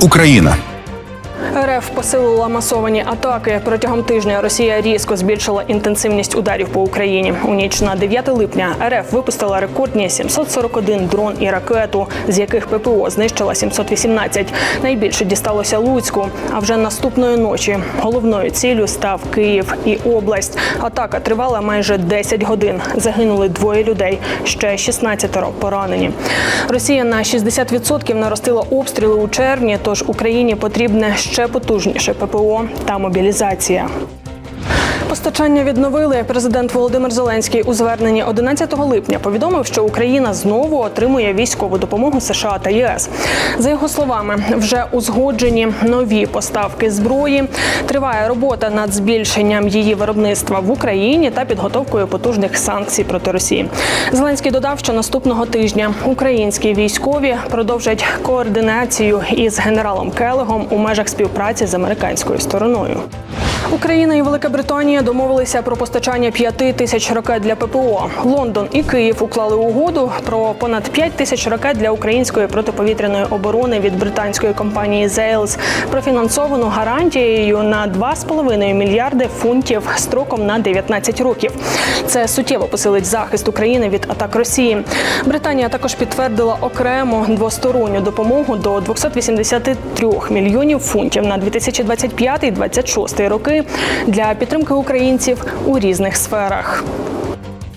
Україна. РФ посилила масовані атаки. Протягом тижня Росія різко збільшила інтенсивність ударів по Україні. У ніч на 9 липня РФ випустила рекордні 741 дрон і ракету, з яких ППО знищила 718. Найбільше дісталося Луцьку. А вже наступної ночі головною ціллю став Київ і область. Атака тривала майже 10 годин. Загинули двоє людей, ще 16 поранені. Росія на 60% наростила обстріли у червні. Тож Україні потрібне ще потужніше ППО та мобілізація. Постачання відновили. Президент Володимир Зеленський у зверненні 11 липня повідомив, що Україна знову отримує військову допомогу США та ЄС. За його словами, вже узгоджені нові поставки зброї. Триває робота над збільшенням її виробництва в Україні та підготовкою потужних санкцій проти Росії. Зеленський додав, що наступного тижня українські військові продовжать координацію із генералом Келегом у межах співпраці з американською стороною. Україна і Велика Британія домовилися про постачання п'яти тисяч ракет для ППО. Лондон і Київ уклали угоду про понад 5 тисяч ракет для української протиповітряної оборони від британської компанії Зейлс, профінансовану гарантією на 2,5 мільярди фунтів строком на 19 років. Це суттєво посилить захист України від атак Росії. Британія також підтвердила окрему двосторонню допомогу до 283 мільйонів фунтів на 2025-2026 для підтримки українців у різних сферах.